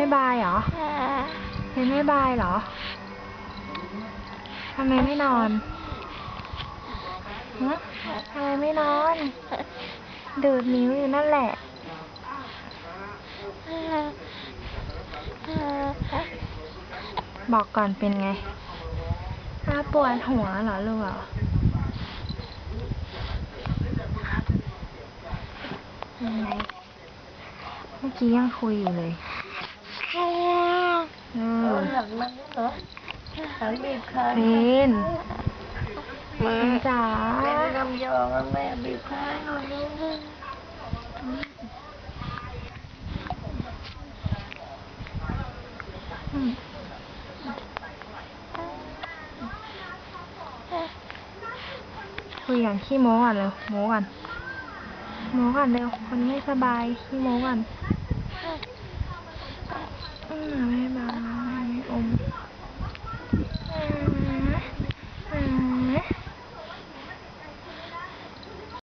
ไม่บายเหรอเพนไม่บายเหรอทำไมไม่นอนฮะทำไมไม่นอน ดูดนิ้วอยู่นั่นแหละบอกก่อนเป็นไงอาปวดหัวเหรอลูกเหรอไงเมื่อกี้ยังคุยอยู่เลย เออหลังมันเหรอหลังบีบคาเพนมาเพนจ๋าแม่ลำยองแม่บีบคาหน่อยนึงอืมคุยกันขี้โม้ก่อนเร็วโม้ก่อนโม้ก่อนเร็วคนไม่สบายขี้โม้ก่อน